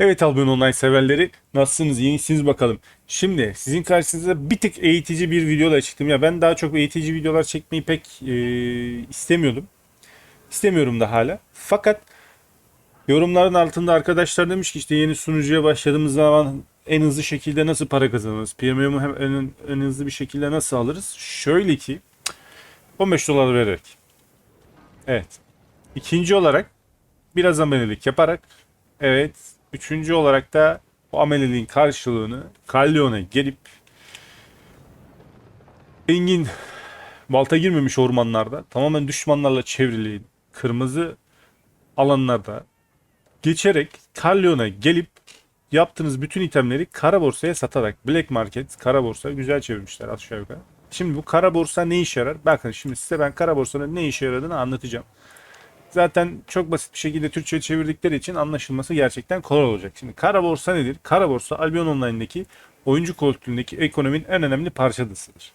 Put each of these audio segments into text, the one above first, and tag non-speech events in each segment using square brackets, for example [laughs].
Evet Albion Online severleri nasılsınız? İyi bakalım. Şimdi sizin karşınıza bir tık eğitici bir videoyla çıktım. Ya ben daha çok eğitici videolar çekmeyi pek e, istemiyordum. İstemiyorum da hala. Fakat yorumların altında arkadaşlar demiş ki işte yeni sunucuya başladığımız zaman en hızlı şekilde nasıl para kazanırız? PMM'u hem en, en hızlı bir şekilde nasıl alırız? Şöyle ki 15 dolar vererek. Evet. İkinci olarak biraz amelilik yaparak evet. Üçüncü olarak da o ameliliğin karşılığını Kalyon'a gelip engin balta girmemiş ormanlarda tamamen düşmanlarla çevrili kırmızı alanlarda geçerek Kalyon'a gelip yaptığınız bütün itemleri kara borsaya satarak Black Market, kara borsa güzel çevirmişler aşağı yukarı. Şimdi bu kara borsa ne işe yarar? Bakın şimdi size ben kara borsanın ne işe yaradığını anlatacağım. Zaten çok basit bir şekilde Türkçe'ye çevirdikleri için anlaşılması gerçekten kolay olacak. Şimdi kara borsa nedir? Kara borsa Albion Online'daki oyuncu koltuğundaki ekonominin en önemli parçasıdır.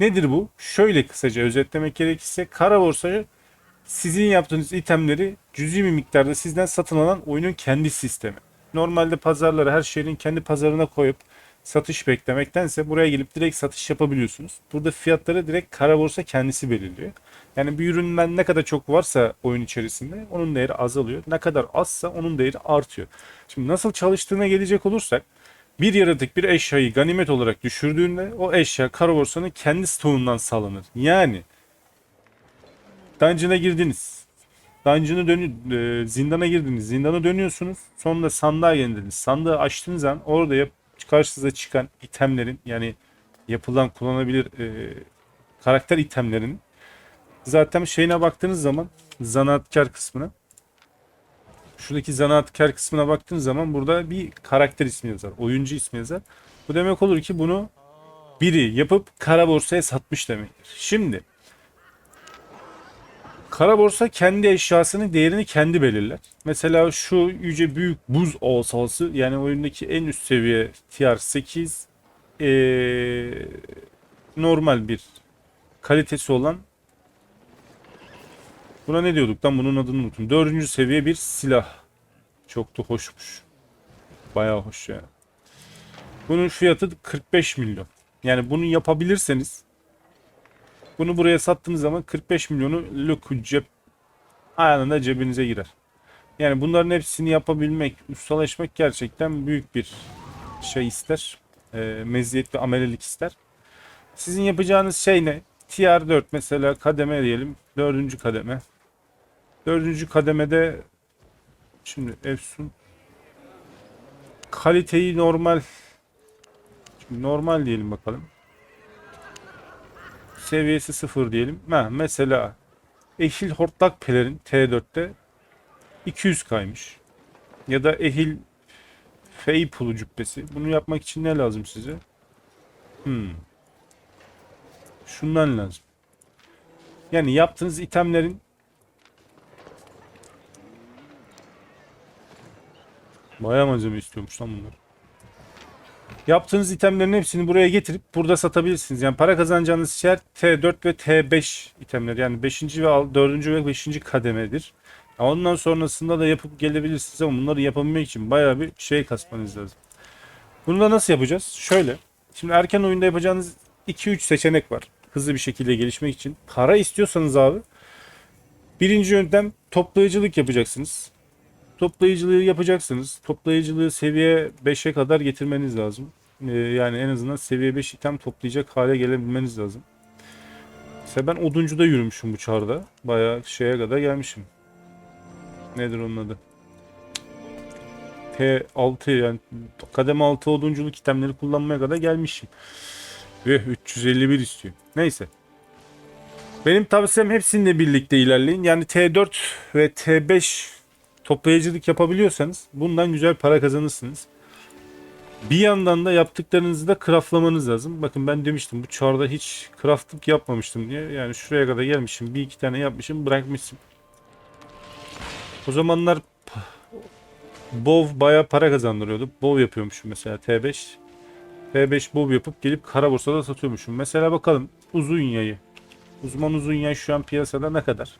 Nedir bu? Şöyle kısaca özetlemek gerekirse kara borsayı sizin yaptığınız itemleri cüzi bir miktarda sizden satın alan oyunun kendi sistemi. Normalde pazarları her şeyin kendi pazarına koyup satış beklemektense buraya gelip direkt satış yapabiliyorsunuz. Burada fiyatları direkt kara borsa kendisi belirliyor. Yani bir üründen ne kadar çok varsa oyun içerisinde onun değeri azalıyor. Ne kadar azsa onun değeri artıyor. Şimdi nasıl çalıştığına gelecek olursak bir yaratık bir eşyayı ganimet olarak düşürdüğünde o eşya kara borsanın kendi stoğundan sağlanır. Yani dungeon'a girdiniz. Dungeon'a dönü e, zindana girdiniz. Zindana dönüyorsunuz. Sonra sandığa geldiniz. Sandığı açtığınız an orada yap, karşınıza çıkan itemlerin yani yapılan kullanabilir e, karakter itemlerinin zaten şeyine baktığınız zaman zanaatkar kısmına şuradaki zanaatkar kısmına baktığınız zaman burada bir karakter ismi yazar. Oyuncu ismi yazar. Bu demek olur ki bunu biri yapıp kara borsaya satmış demektir. Şimdi kara borsa kendi eşyasının değerini kendi belirler. Mesela şu yüce büyük buz asası yani oyundaki en üst seviye tier 8 ee, normal bir kalitesi olan Buna ne diyorduk lan bunun adını unuttum. Dördüncü seviye bir silah. Çok da hoşmuş. Bayağı hoş yani. Bunun fiyatı 45 milyon. Yani bunu yapabilirseniz bunu buraya sattığınız zaman 45 milyonu lök cep anında cebinize girer. Yani bunların hepsini yapabilmek, ustalaşmak gerçekten büyük bir şey ister. E, meziyet ve amelelik ister. Sizin yapacağınız şey ne? Tier 4 mesela kademe diyelim. Dördüncü kademe. Dördüncü kademede şimdi Efsun kaliteyi normal şimdi normal diyelim bakalım. Seviyesi sıfır diyelim. Ha, mesela Ehil Hortlak Pelerin T4'te 200 kaymış. Ya da Ehil Fey Pulu cübbesi. Bunu yapmak için ne lazım size? Hmm. Şundan lazım. Yani yaptığınız itemlerin Bayağı malzeme istiyormuş lan bunlar. Yaptığınız itemlerin hepsini buraya getirip burada satabilirsiniz. Yani para kazanacağınız yer T4 ve T5 itemler. Yani 5. ve 4. ve 5. kademedir. Ondan sonrasında da yapıp gelebilirsiniz ama bunları yapabilmek için bayağı bir şey kasmanız lazım. Bunu da nasıl yapacağız? Şöyle. Şimdi erken oyunda yapacağınız 2-3 seçenek var. Hızlı bir şekilde gelişmek için. Para istiyorsanız abi birinci yöntem toplayıcılık yapacaksınız. Toplayıcılığı yapacaksınız. Toplayıcılığı seviye 5'e kadar getirmeniz lazım. Ee, yani en azından seviye 5 item toplayacak hale gelebilmeniz lazım. Mesela ben oduncuda yürümüşüm bu çarda. Bayağı şeye kadar gelmişim. Nedir onun adı? T6 yani kademe 6 odunculuk itemleri kullanmaya kadar gelmişim. Ve 351 istiyor. Neyse. Benim tavsiyem hepsininle birlikte ilerleyin. Yani T4 ve T5 toplayıcılık yapabiliyorsanız bundan güzel para kazanırsınız. Bir yandan da yaptıklarınızı da craftlamanız lazım. Bakın ben demiştim bu çarda hiç craftlık yapmamıştım diye. Yani şuraya kadar gelmişim. Bir iki tane yapmışım bırakmışım. O zamanlar Bov bayağı para kazandırıyordu. Bov yapıyormuşum mesela T5. T5 Bov yapıp gelip kara borsada satıyormuşum. Mesela bakalım uzun yayı. Uzman uzun yay şu an piyasada ne kadar?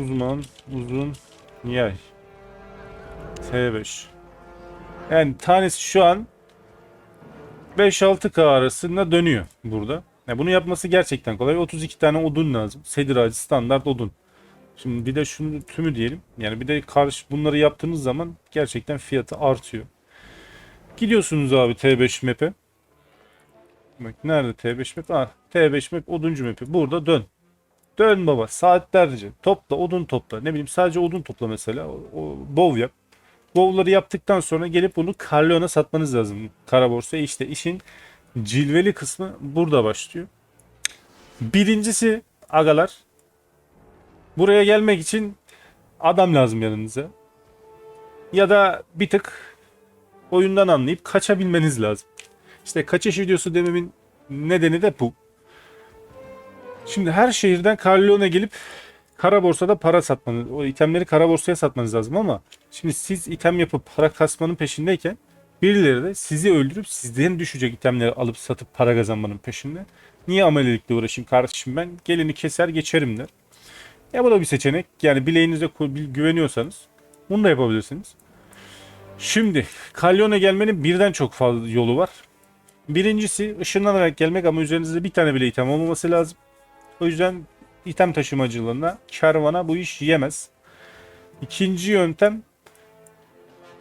Uzman, uzun, yay. T5. Yani tanesi şu an 5-6K arasında dönüyor burada. Ya bunu yapması gerçekten kolay. 32 tane odun lazım. Sedir ağacı standart odun. Şimdi bir de şunu tümü diyelim. Yani bir de karşı bunları yaptığınız zaman gerçekten fiyatı artıyor. Gidiyorsunuz abi T5 map'e. Bak nerede T5 map? Ah T5 map oduncu map'i. Burada dön. Dön baba saatlerce. Topla odun topla. Ne bileyim sadece odun topla mesela. O, o bow yap. Bowl'ları yaptıktan sonra gelip bunu Carleon'a satmanız lazım. Kara borsaya işte işin cilveli kısmı burada başlıyor. Birincisi agalar buraya gelmek için adam lazım yanınıza. Ya da bir tık oyundan anlayıp kaçabilmeniz lazım. İşte kaçış videosu dememin nedeni de bu. Şimdi her şehirden Carleon'a gelip kara borsada para satmanız, o itemleri kara borsaya satmanız lazım ama şimdi siz item yapıp para kasmanın peşindeyken birileri de sizi öldürüp sizden düşecek itemleri alıp satıp para kazanmanın peşinde. Niye amelelikle uğraşayım kardeşim ben? Gelini keser geçerim der. Ya bu da bir seçenek. Yani bileğinize güveniyorsanız bunu da yapabilirsiniz. Şimdi Kalyon'a gelmenin birden çok fazla yolu var. Birincisi ışınlanarak gelmek ama üzerinizde bir tane bile item olmaması lazım. O yüzden item taşımacılığına, kervana bu iş yemez. İkinci yöntem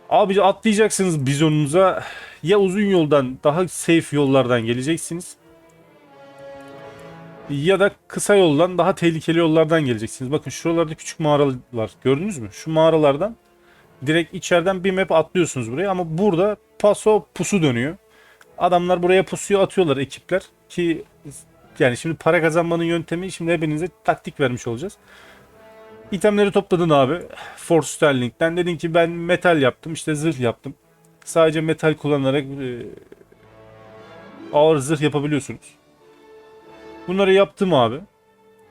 abi atlayacaksınız bizonunuza ya uzun yoldan daha safe yollardan geleceksiniz ya da kısa yoldan daha tehlikeli yollardan geleceksiniz. Bakın şuralarda küçük mağara var. Gördünüz mü? Şu mağaralardan direkt içeriden bir map atlıyorsunuz buraya ama burada paso pusu dönüyor. Adamlar buraya pusuyu atıyorlar ekipler ki yani şimdi para kazanmanın yöntemi şimdi hepinize taktik vermiş olacağız. İtemleri topladın abi. Force Sterling'den dedin ki ben metal yaptım işte zırh yaptım. Sadece metal kullanarak e, ağır zırh yapabiliyorsunuz. Bunları yaptım abi.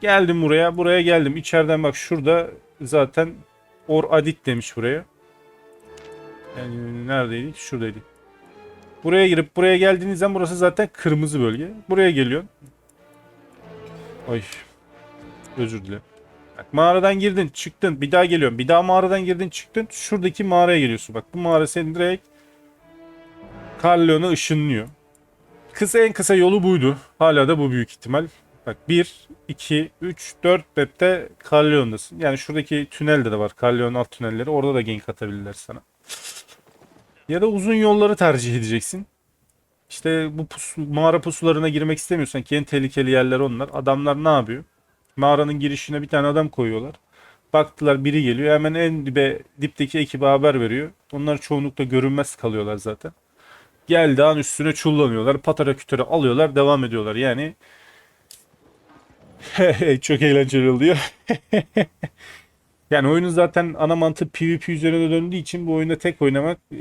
Geldim buraya. Buraya geldim. İçeriden bak şurada zaten Or Adit demiş buraya. Yani neredeydik? Şuradaydık. Buraya girip buraya geldiğiniz zaman burası zaten kırmızı bölge. Buraya geliyorsun. Ay. Özür dilerim. Bak mağaradan girdin çıktın bir daha geliyorsun. Bir daha mağaradan girdin çıktın. Şuradaki mağaraya geliyorsun. Bak bu mağara seni direkt Carleon'a ışınlıyor. Kısa en kısa yolu buydu. Hala da bu büyük ihtimal. Bak 1, 2, 3, 4 map'te Carleon'dasın. Yani şuradaki tünelde de var. Carleon alt tünelleri. Orada da gank atabilirler sana. Ya da uzun yolları tercih edeceksin. İşte bu pusu, mağara pusularına girmek istemiyorsan ki en tehlikeli yerler onlar. Adamlar ne yapıyor? Mağaranın girişine bir tane adam koyuyorlar. Baktılar biri geliyor. Hemen en dibe dipteki ekibe haber veriyor. Onlar çoğunlukla görünmez kalıyorlar zaten. Gel dağın üstüne çullanıyorlar. Patara kütüre alıyorlar. Devam ediyorlar. Yani [laughs] çok eğlenceli oluyor. [laughs] yani oyunun zaten ana mantığı PvP üzerine döndüğü için bu oyunda tek oynamak e,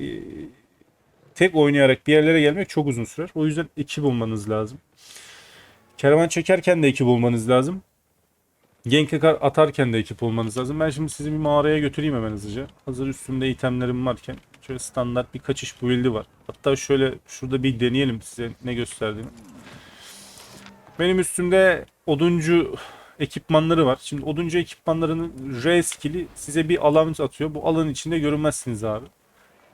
tek oynayarak bir yerlere gelmek çok uzun sürer. O yüzden ekip olmanız lazım. Kervan çekerken de ekip olmanız lazım. Gank atarken de ekip olmanız lazım. Ben şimdi sizi bir mağaraya götüreyim hemen hızlıca. Hazır üstümde itemlerim varken. Şöyle standart bir kaçış build'i var. Hatta şöyle şurada bir deneyelim size ne gösterdiğini. Benim üstümde oduncu ekipmanları var. Şimdi oduncu ekipmanlarının R skill'i size bir alan atıyor. Bu alanın içinde görünmezsiniz abi.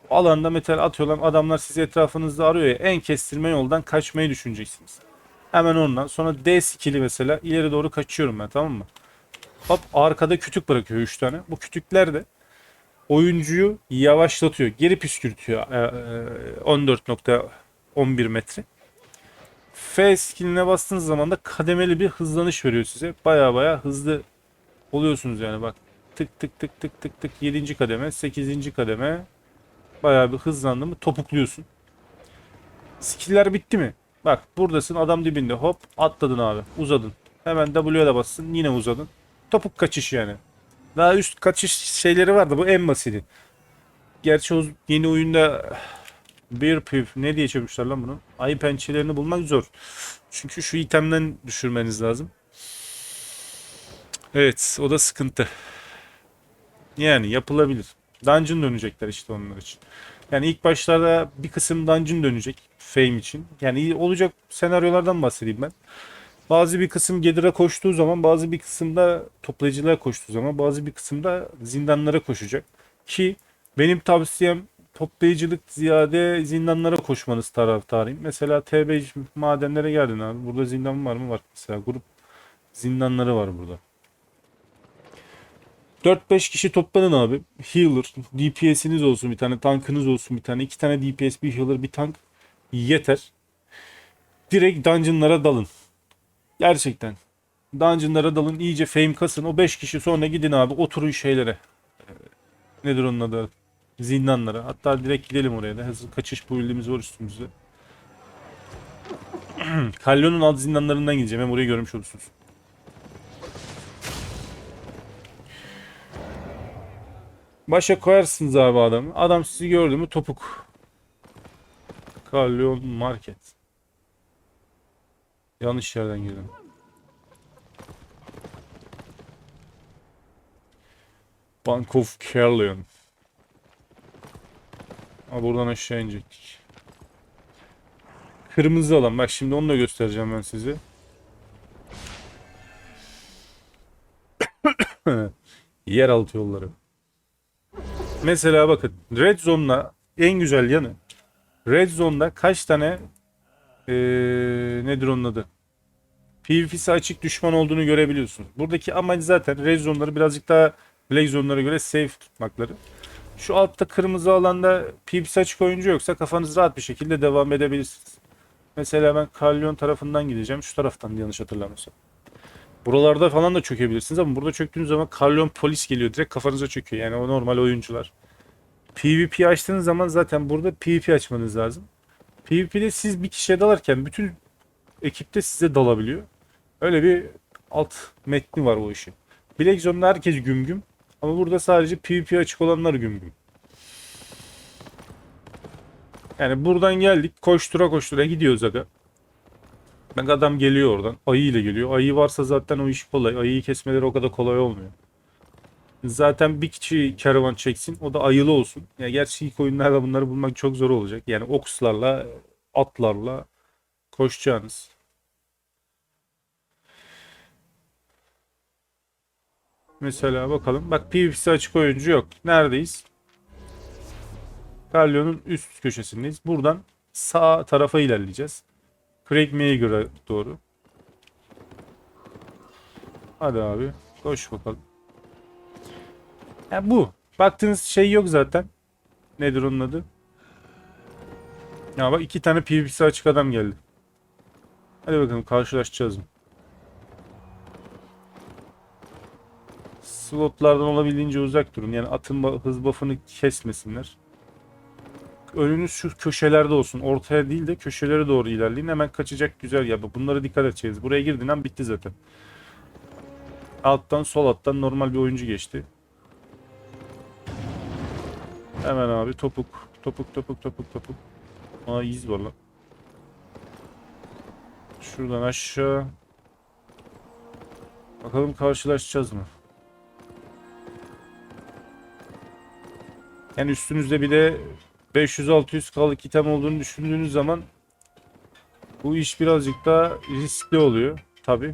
Bu alanda metal atıyorlar. Adamlar sizi etrafınızda arıyor ya. En kestirme yoldan kaçmayı düşüneceksiniz. Hemen ondan. Sonra D skill'i mesela ileri doğru kaçıyorum ben tamam mı? Hop arkada kütük bırakıyor 3 tane. Bu kütükler de oyuncuyu yavaşlatıyor. Geri püskürtüyor. Ee, 14.11 metre. F skilline bastığınız zaman da kademeli bir hızlanış veriyor size. Baya baya hızlı oluyorsunuz yani bak. Tık tık tık tık tık tık 7. kademe, 8. kademe. Baya bir hızlandı mı topukluyorsun. Skiller bitti mi? Bak buradasın adam dibinde hop atladın abi uzadın. Hemen W'ye de bassın yine uzadın. Topuk kaçış yani. Daha üst kaçış şeyleri vardı bu en basiti. Gerçi o yeni oyunda bir piv ne diye çevirmişler lan bunu? Ayı pençelerini bulmak zor. Çünkü şu itemden düşürmeniz lazım. Evet o da sıkıntı. Yani yapılabilir. Dungeon dönecekler işte onlar için. Yani ilk başlarda bir kısım dungeon dönecek fame için. Yani olacak senaryolardan bahsedeyim ben. Bazı bir kısım Gedir'e koştuğu zaman bazı bir kısımda toplayıcılığa koştuğu zaman bazı bir kısımda zindanlara koşacak. Ki benim tavsiyem toplayıcılık ziyade zindanlara koşmanız taraftarıyım. Mesela TB madenlere geldin abi. Burada zindan var mı? Var. Mesela grup zindanları var burada. 4-5 kişi toplanın abi. Healer, DPS'iniz olsun bir tane, tankınız olsun bir tane, iki tane DPS, bir healer, bir tank yeter. Direkt dungeonlara dalın. Gerçekten. Dungeonlara dalın, iyice fame kasın. O 5 kişi sonra gidin abi oturun şeylere. Ee, Nedir onun adı? Zindanlara. Hatta direkt gidelim oraya da. Hızlı kaçış build'imiz var üstümüzde. [clears throat] Kalyon'un alt zindanlarından gideceğim. Hem orayı görmüş olursunuz. Başa koyarsınız abi adamı. Adam sizi gördü mü topuk. Kalyon Market. Yanlış yerden girdim. Bank of Carlion. Ha, buradan aşağı inecektik. Kırmızı alan. Bak şimdi onu da göstereceğim ben size. [coughs] Yeraltı yolları. Mesela bakın Red Zone'la en güzel yanı Red Zone'da kaç tane ee, nedir onun adı? PvP'si açık düşman olduğunu görebiliyorsunuz. Buradaki amaç zaten Red Zone'ları birazcık daha Black Zone'lara göre safe tutmakları. Şu altta kırmızı alanda PvP'si açık oyuncu yoksa kafanız rahat bir şekilde devam edebilirsiniz. Mesela ben Kalyon tarafından gideceğim. Şu taraftan yanlış hatırlamıyorsam. Buralarda falan da çökebilirsiniz ama burada çöktüğünüz zaman Kalyon polis geliyor. Direkt kafanıza çöküyor. Yani o normal oyuncular. PvP açtığınız zaman zaten burada PvP açmanız lazım. PvP'de siz bir kişiye dalarken bütün ekipte size dalabiliyor. Öyle bir alt metni var o işin. Black Zone'da herkes güm güm. Ama burada sadece PvP açık olanlar güm güm. Yani buradan geldik koştura koştura gidiyoruz aga. Bak adam geliyor oradan. Ayı ile geliyor. Ayı varsa zaten o iş kolay. Ayıyı kesmeleri o kadar kolay olmuyor. Zaten bir kişi kervan çeksin. O da ayılı olsun. Ya gerçi ilk oyunlarda bunları bulmak çok zor olacak. Yani okslarla, atlarla koşacağınız. Mesela bakalım. Bak PvP'si açık oyuncu yok. Neredeyiz? Kalyon'un üst köşesindeyiz. Buradan sağ tarafa ilerleyeceğiz. Craig Mager'a doğru. Hadi abi. Koş bakalım. Ya bu. Baktığınız şey yok zaten. Nedir onun adı? Ya bak iki tane PvP'si açık adam geldi. Hadi bakalım karşılaşacağız mı? Slotlardan olabildiğince uzak durun. Yani atın hız buff'ını kesmesinler. Önünüz şu köşelerde olsun. Ortaya değil de köşelere doğru ilerleyin. Hemen kaçacak güzel ya. Bunlara dikkat edeceğiz. Buraya girdiğin an bitti zaten. Alttan sol alttan normal bir oyuncu geçti. Hemen abi topuk. Topuk topuk topuk topuk. Aa iz var lan. Şuradan aşağı. Bakalım karşılaşacağız mı? Yani üstünüzde bir de 500-600 kalık item olduğunu düşündüğünüz zaman bu iş birazcık daha riskli oluyor. Tabi.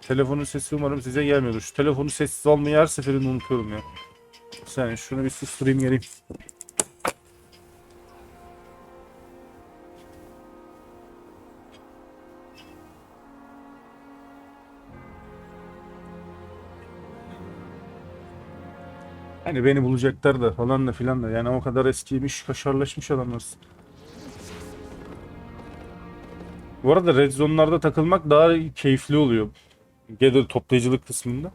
Telefonun sesi umarım size gelmiyordur. Şu telefonu sessiz almayı her seferinde unutuyorum ya. Sen şunu bir susturayım geleyim. Hani beni bulacaklar da falan da filan da yani o kadar eskiymiş, kaşarlaşmış adamlar. Bu arada red zone'larda takılmak daha keyifli oluyor. Gather toplayıcılık kısmında.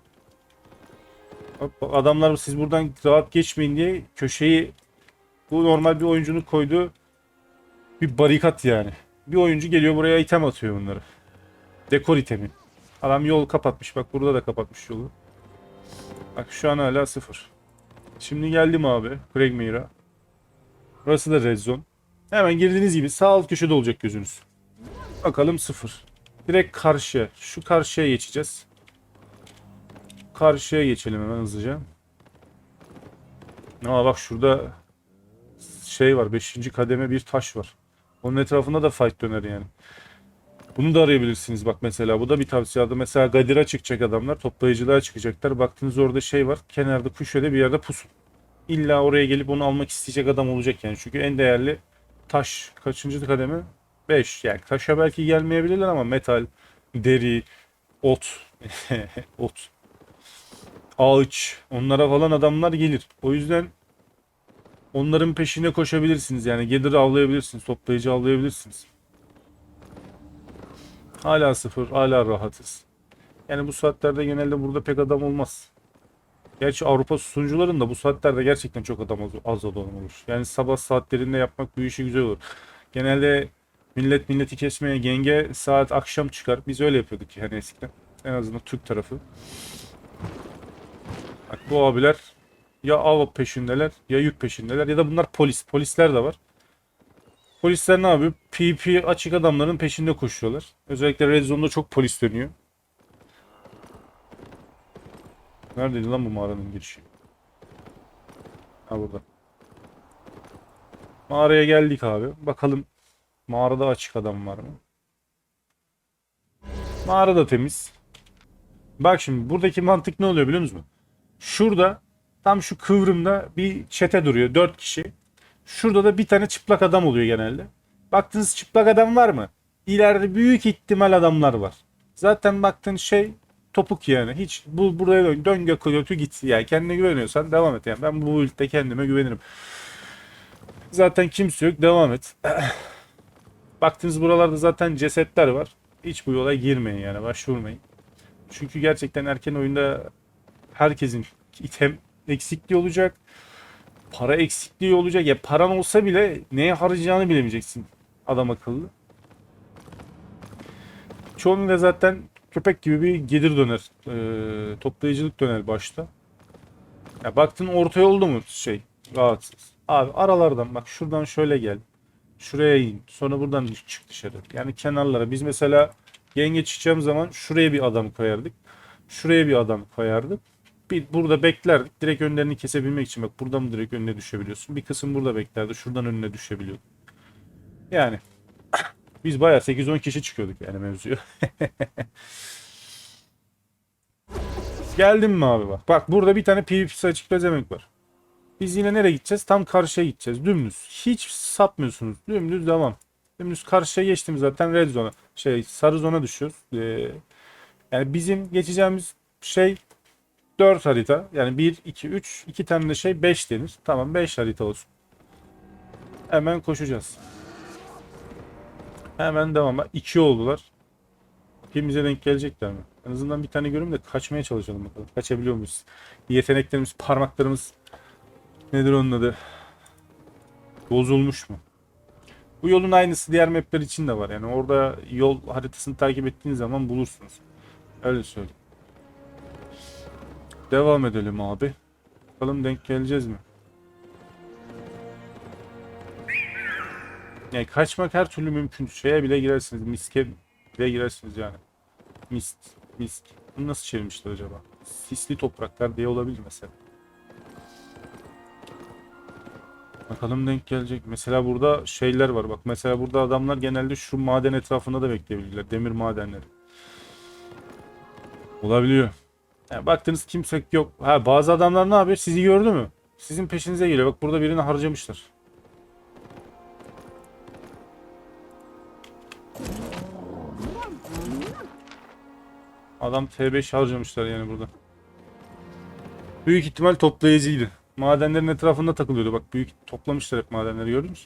Adamlar siz buradan rahat geçmeyin diye köşeyi bu normal bir oyuncunun koyduğu bir barikat yani. Bir oyuncu geliyor buraya item atıyor bunları. Dekor itemi. Adam yol kapatmış. Bak burada da kapatmış yolu. Bak şu an hala sıfır. Şimdi geldim abi Craigmare'a. Burası da red zone. Hemen girdiğiniz gibi sağ alt köşede olacak gözünüz. Bakalım sıfır. Direkt karşıya. Şu karşıya geçeceğiz. Karşıya geçelim hemen hızlıca. Aa bak şurada şey var. 5. kademe bir taş var. Onun etrafında da fight döner yani. Bunu da arayabilirsiniz bak mesela. Bu da bir tavsiye adı. Mesela Gadir'a çıkacak adamlar. Toplayıcılığa çıkacaklar. Baktınız orada şey var. Kenarda kuşöde bir yerde pusun. İlla oraya gelip onu almak isteyecek adam olacak yani. Çünkü en değerli taş. Kaçıncı kademe? 5. Yani taşa belki gelmeyebilirler ama metal, deri, ot. [laughs] ot. Ağaç. Onlara falan adamlar gelir. O yüzden onların peşine koşabilirsiniz. Yani gelir avlayabilirsiniz. Toplayıcı avlayabilirsiniz. Hala sıfır, hala rahatız. Yani bu saatlerde genelde burada pek adam olmaz. Gerçi Avrupa sunucularında bu saatlerde gerçekten çok adam az adam olur. Yani sabah saatlerinde yapmak bu işi güzel olur. Genelde millet milleti kesmeye genge saat akşam çıkar. Biz öyle yapıyorduk yani eskiden. En azından Türk tarafı. Bak bu abiler ya av peşindeler ya yük peşindeler ya da bunlar polis. Polisler de var. Polisler ne yapıyor? PP açık adamların peşinde koşuyorlar. Özellikle Red Zone'da çok polis dönüyor. Neredeydi lan bu mağaranın girişi? Ha burada. Mağaraya geldik abi. Bakalım mağarada açık adam var mı? Mağara da temiz. Bak şimdi buradaki mantık ne oluyor biliyor musunuz? Şurada tam şu kıvrımda bir çete duruyor. Dört kişi. Şurada da bir tane çıplak adam oluyor genelde. Baktınız çıplak adam var mı? İleride büyük ihtimal adamlar var. Zaten baktığın şey topuk yani. Hiç bu buraya dön, dön gökü götü git. Yani kendine güveniyorsan devam et yani. Ben bu ülkede kendime güvenirim. Zaten kimse yok devam et. [clears throat] Baktınız buralarda zaten cesetler var. Hiç bu yola girmeyin yani başvurmayın. Çünkü gerçekten erken oyunda herkesin item eksikliği olacak. Para eksikliği olacak. Ya paran olsa bile neye harcayacağını bilemeyeceksin adam akıllı. Çoğunluğunda zaten köpek gibi bir gelir döner. Ee, toplayıcılık döner başta. Ya baktın orta yolda mu şey rahatsız. Abi aralardan bak şuradan şöyle gel. Şuraya in. Sonra buradan çık dışarı. Yani kenarlara. Biz mesela yenge çıkacağım zaman şuraya bir adam koyardık. Şuraya bir adam koyardık. Bir burada beklerdik. Direkt önlerini kesebilmek için. Bak buradan direkt önüne düşebiliyorsun. Bir kısım burada beklerdi. Şuradan önüne düşebiliyordu. Yani biz bayağı 8-10 kişi çıkıyorduk yani mevzuya. [laughs] Geldin mi abi bak. Bak burada bir tane PvP'si açık bezemek var. Biz yine nereye gideceğiz? Tam karşıya gideceğiz. Dümdüz. Hiç sapmıyorsunuz. Dümdüz devam. Dümdüz karşıya geçtim zaten red zone'a. Şey sarı zona düşüyoruz. Ee, yani bizim geçeceğimiz şey 4 harita. Yani 1, 2, 3. 2 tane de şey 5 denir. Tamam 5 harita olsun. Hemen koşacağız. Hemen devam. Bak 2 oldular. Hepimize denk gelecekler mi? En azından bir tane görün de kaçmaya çalışalım bakalım. Kaçabiliyor muyuz? Yeteneklerimiz, parmaklarımız nedir onun adı? Bozulmuş mu? Bu yolun aynısı diğer mapler için de var. Yani orada yol haritasını takip ettiğiniz zaman bulursunuz. Öyle söyleyeyim. Devam edelim abi. Bakalım denk geleceğiz mi? Yani kaçmak her türlü mümkün. Şeye bile girersiniz. Miske bile girersiniz yani. Mist. Misk. Bunu nasıl çevirmişler acaba? Sisli topraklar diye olabilir mesela. Bakalım denk gelecek. Mesela burada şeyler var. Bak mesela burada adamlar genelde şu maden etrafında da bekleyebilirler. Demir madenleri. Olabiliyor. Yani baktınız kimse yok. Ha bazı adamlar ne yapıyor? Sizi gördü mü? Sizin peşinize geliyor. Bak burada birini harcamışlar. Adam T5 harcamışlar yani burada. Büyük ihtimal toplayıcıydı. Madenlerin etrafında takılıyordu. Bak büyük toplamışlar hep madenleri gördün mü?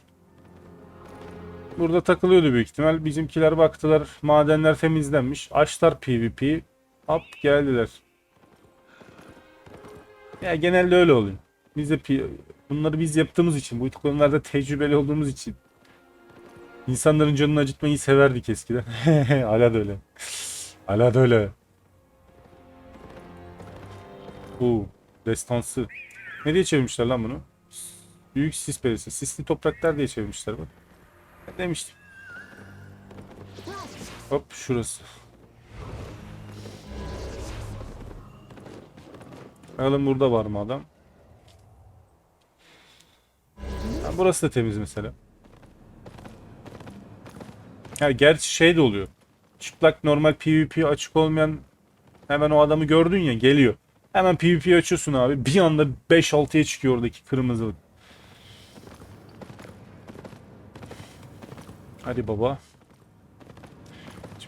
Burada takılıyordu büyük ihtimal. Bizimkiler baktılar madenler temizlenmiş. Açlar PvP. Hop geldiler. Ya genelde öyle oluyor. Biz de bunları biz yaptığımız için, bu konularda tecrübeli olduğumuz için insanların canını acıtmayı severdik eskiden. [laughs] Hala da öyle. Hala da öyle. Bu destansı. Ne diye çevirmişler lan bunu? Büyük sis perisi. Sisli topraklar diye çevirmişler bak. Ben demiştim. Hop şurası. Bakalım burada var mı adam? Ha, burası da temiz mesela. Ha, gerçi şey de oluyor. çıplak normal PvP açık olmayan hemen o adamı gördün ya geliyor. Hemen PvP açıyorsun abi. Bir anda 5-6'ya çıkıyor oradaki kırmızılık. Hadi baba.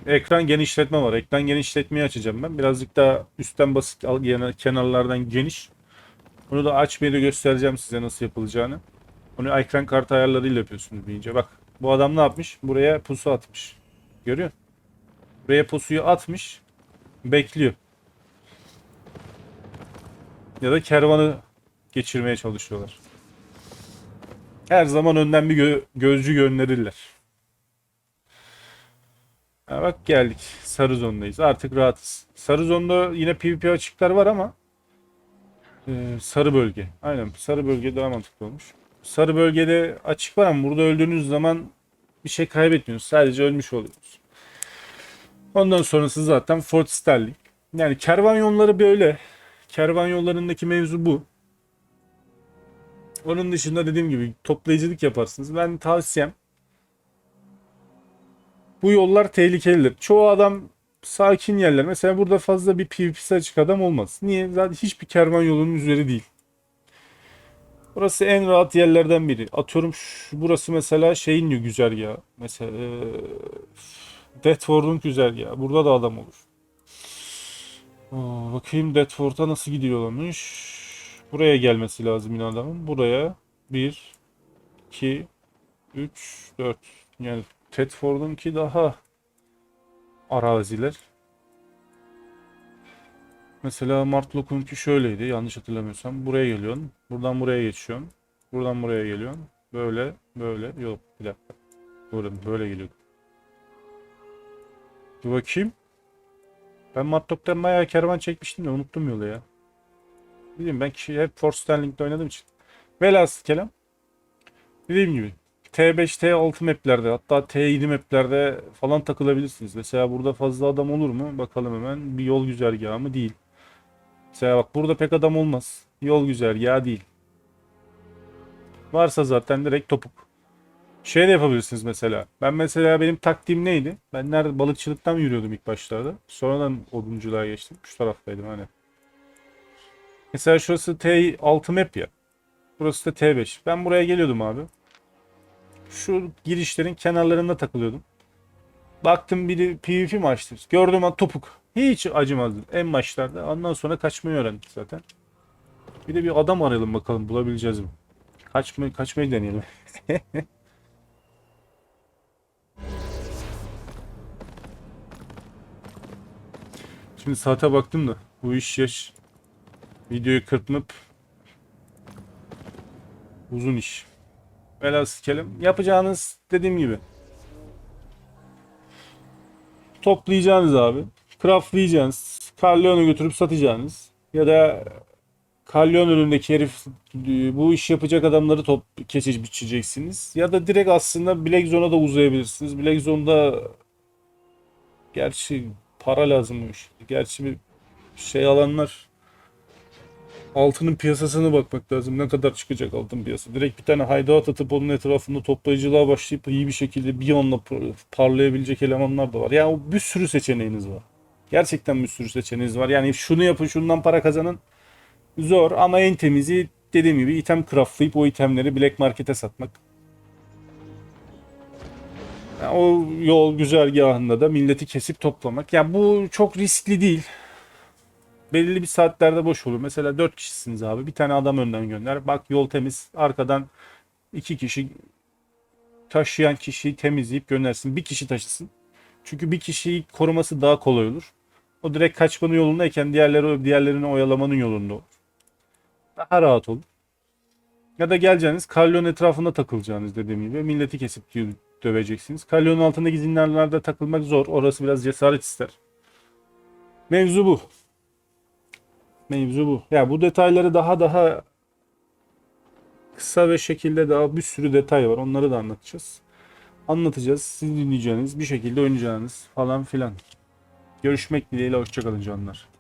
Ekran genişletme var. Ekran genişletmeyi açacağım ben. Birazcık daha üstten basit kenarlardan geniş. Bunu da açmayı da göstereceğim size nasıl yapılacağını. Onu ekran kartı ayarlarıyla yapıyorsunuz deyince. Bak bu adam ne yapmış? Buraya pusu atmış. Görüyor? Buraya pusuyu atmış. Bekliyor. Ya da kervanı geçirmeye çalışıyorlar. Her zaman önden bir gö- gözcü gönderirler. Ha bak geldik. Sarı zondayız. Artık rahatız. Sarı zonda yine PvP açıklar var ama e, sarı bölge. Aynen sarı bölge daha mantıklı olmuş. Sarı bölgede açık var ama burada öldüğünüz zaman bir şey kaybetmiyorsunuz. Sadece ölmüş oluyorsunuz. Ondan sonrası zaten Fort Sterling. Yani kervan yolları böyle. Kervan yollarındaki mevzu bu. Onun dışında dediğim gibi toplayıcılık yaparsınız. Ben tavsiyem bu yollar tehlikelidir. Çoğu adam sakin yerler. Mesela burada fazla bir PvP'si açık adam olmaz. Niye? Zaten hiçbir kervan yolunun üzeri değil. Burası en rahat yerlerden biri. Atıyorum şu, burası mesela şeyin güzergahı. Mesela e, Deathward'un güzergahı. Burada da adam olur. Oo, bakayım Deathward'a nasıl gidiyorlarmış. Buraya gelmesi lazım yine adamın. Buraya 1, 2, 3, 4. Yani Tedford'unki daha araziler. Mesela Martlock'unki şöyleydi yanlış hatırlamıyorsam. Buraya geliyorsun. Buradan buraya geçiyorsun. Buradan buraya geliyorsun. Böyle, böyle. Yok bir dakika. Böyle, böyle geliyor. Bir bakayım. Ben Martlock'tan bayağı kervan çekmiştim de unuttum yolu ya. Bilmiyorum ben hep Force Sterling'de oynadığım için. Velhasıl kelam. Dediğim gibi T5, T6 maplerde hatta T7 maplerde falan takılabilirsiniz. Mesela burada fazla adam olur mu? Bakalım hemen. Bir yol güzergahı mı? Değil. Mesela bak burada pek adam olmaz. Yol güzergahı değil. Varsa zaten direkt topuk. Şey de yapabilirsiniz mesela. Ben mesela benim taktiğim neydi? Ben nerede balıkçılıktan yürüyordum ilk başlarda. Sonradan odunculuğa geçtim. Şu taraftaydım hani. Mesela şurası T6 map ya. Burası da T5. Ben buraya geliyordum abi. Şu girişlerin kenarlarında takılıyordum. Baktım biri PvP mi açtı? Gördüm an topuk. Hiç acımazdım en başlarda. Ondan sonra kaçmayı öğrendik zaten. Bir de bir adam arayalım bakalım bulabileceğiz mi? Kaçmayı, kaçmayı deneyelim. [laughs] Şimdi saate baktım da bu iş yaş. Videoyu kırpınıp uzun iş. Velhasıl kelim. Yapacağınız dediğim gibi. Toplayacağınız abi. Craftlayacaksınız. Kalyon'a götürüp satacaksınız. Ya da kalyon önündeki herif bu iş yapacak adamları top keçici biçeceksiniz. Ya da direkt aslında Black Zone'a da uzayabilirsiniz. Black Zone'da gerçi para lazımmış. Gerçi bir şey alanlar altının piyasasına bakmak lazım. Ne kadar çıkacak altın piyasası. Direkt bir tane hideout atıp onun etrafında toplayıcılığa başlayıp iyi bir şekilde bir par- parlayabilecek elemanlar da var. Yani bir sürü seçeneğiniz var. Gerçekten bir sürü seçeneğiniz var. Yani şunu yapın şundan para kazanın. Zor ama en temizi dediğim gibi item craftlayıp o itemleri black markete satmak. Yani o yol güzergahında da milleti kesip toplamak. Yani bu çok riskli değil belirli bir saatlerde boş olur. Mesela 4 kişisiniz abi. Bir tane adam önden gönder. Bak yol temiz. Arkadan iki kişi taşıyan kişiyi temizleyip göndersin. Bir kişi taşısın. Çünkü bir kişiyi koruması daha kolay olur. O direkt kaçmanın yolundayken diğerleri diğerlerini oyalamanın yolunda olur. Daha rahat olur. Ya da geleceğiniz kalyon etrafında takılacağınız dediğim gibi. Milleti kesip dö- döveceksiniz. Kalyonun altındaki zindanlarda takılmak zor. Orası biraz cesaret ister. Mevzu bu. Mevzu bu. Ya bu detayları daha daha kısa ve şekilde daha bir sürü detay var. Onları da anlatacağız. Anlatacağız. Siz dinleyeceğiniz, bir şekilde oynayacağınız falan filan. Görüşmek dileğiyle. Hoşçakalın canlar.